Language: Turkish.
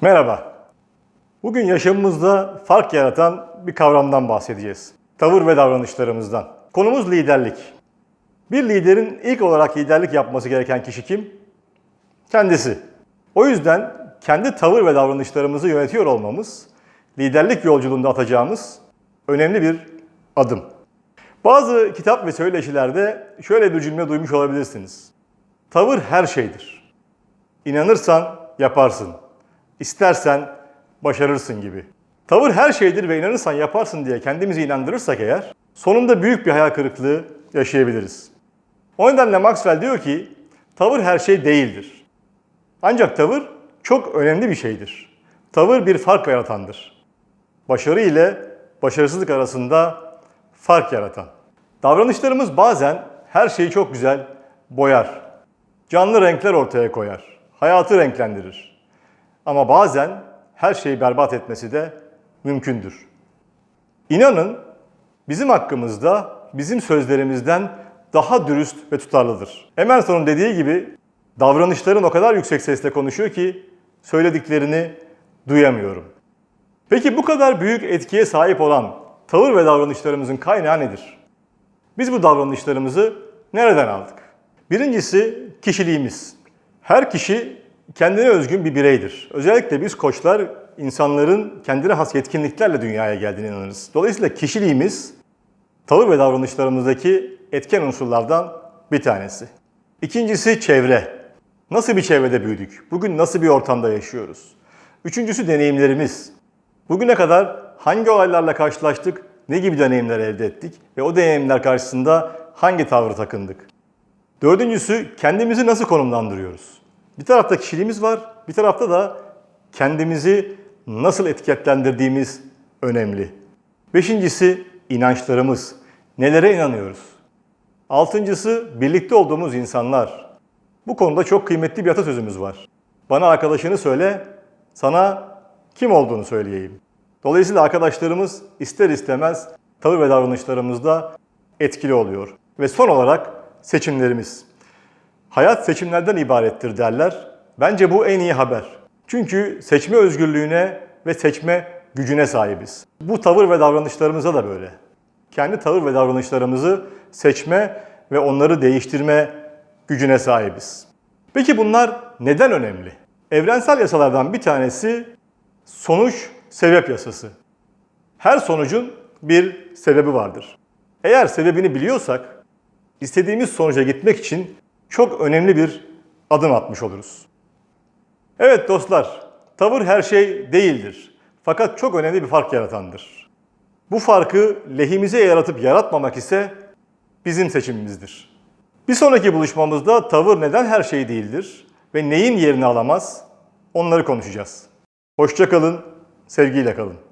Merhaba. Bugün yaşamımızda fark yaratan bir kavramdan bahsedeceğiz. Tavır ve davranışlarımızdan. Konumuz liderlik. Bir liderin ilk olarak liderlik yapması gereken kişi kim? Kendisi. O yüzden kendi tavır ve davranışlarımızı yönetiyor olmamız, liderlik yolculuğunda atacağımız önemli bir adım. Bazı kitap ve söyleşilerde şöyle bir cümle duymuş olabilirsiniz. Tavır her şeydir. İnanırsan yaparsın. İstersen başarırsın gibi. Tavır her şeydir ve inanırsan yaparsın diye kendimizi inandırırsak eğer sonunda büyük bir hayal kırıklığı yaşayabiliriz. O nedenle Maxwell diyor ki tavır her şey değildir. Ancak tavır çok önemli bir şeydir. Tavır bir fark yaratandır. Başarı ile başarısızlık arasında fark yaratan. Davranışlarımız bazen her şeyi çok güzel boyar. Canlı renkler ortaya koyar. Hayatı renklendirir. Ama bazen her şeyi berbat etmesi de mümkündür. İnanın bizim hakkımızda bizim sözlerimizden daha dürüst ve tutarlıdır. Emerson'un dediği gibi davranışların o kadar yüksek sesle konuşuyor ki söylediklerini duyamıyorum. Peki bu kadar büyük etkiye sahip olan tavır ve davranışlarımızın kaynağı nedir? Biz bu davranışlarımızı nereden aldık? Birincisi kişiliğimiz. Her kişi kendine özgün bir bireydir. Özellikle biz koçlar insanların kendine has yetkinliklerle dünyaya geldiğine inanırız. Dolayısıyla kişiliğimiz tavır ve davranışlarımızdaki etken unsurlardan bir tanesi. İkincisi çevre. Nasıl bir çevrede büyüdük? Bugün nasıl bir ortamda yaşıyoruz? Üçüncüsü deneyimlerimiz. Bugüne kadar hangi olaylarla karşılaştık, ne gibi deneyimler elde ettik ve o deneyimler karşısında hangi tavrı takındık? Dördüncüsü kendimizi nasıl konumlandırıyoruz? Bir tarafta kişiliğimiz var, bir tarafta da kendimizi nasıl etiketlendirdiğimiz önemli. Beşincisi inançlarımız. Nelere inanıyoruz? Altıncısı birlikte olduğumuz insanlar. Bu konuda çok kıymetli bir atasözümüz var. Bana arkadaşını söyle, sana kim olduğunu söyleyeyim. Dolayısıyla arkadaşlarımız ister istemez tavır ve davranışlarımızda etkili oluyor. Ve son olarak seçimlerimiz. Hayat seçimlerden ibarettir derler. Bence bu en iyi haber. Çünkü seçme özgürlüğüne ve seçme gücüne sahibiz. Bu tavır ve davranışlarımıza da böyle. Kendi tavır ve davranışlarımızı seçme ve onları değiştirme gücüne sahibiz. Peki bunlar neden önemli? Evrensel yasalardan bir tanesi sonuç sebep yasası. Her sonucun bir sebebi vardır. Eğer sebebini biliyorsak istediğimiz sonuca gitmek için çok önemli bir adım atmış oluruz. Evet dostlar, tavır her şey değildir. Fakat çok önemli bir fark yaratandır. Bu farkı lehimize yaratıp yaratmamak ise bizim seçimimizdir. Bir sonraki buluşmamızda tavır neden her şey değildir ve neyin yerini alamaz onları konuşacağız. Hoşça kalın, sevgiyle kalın.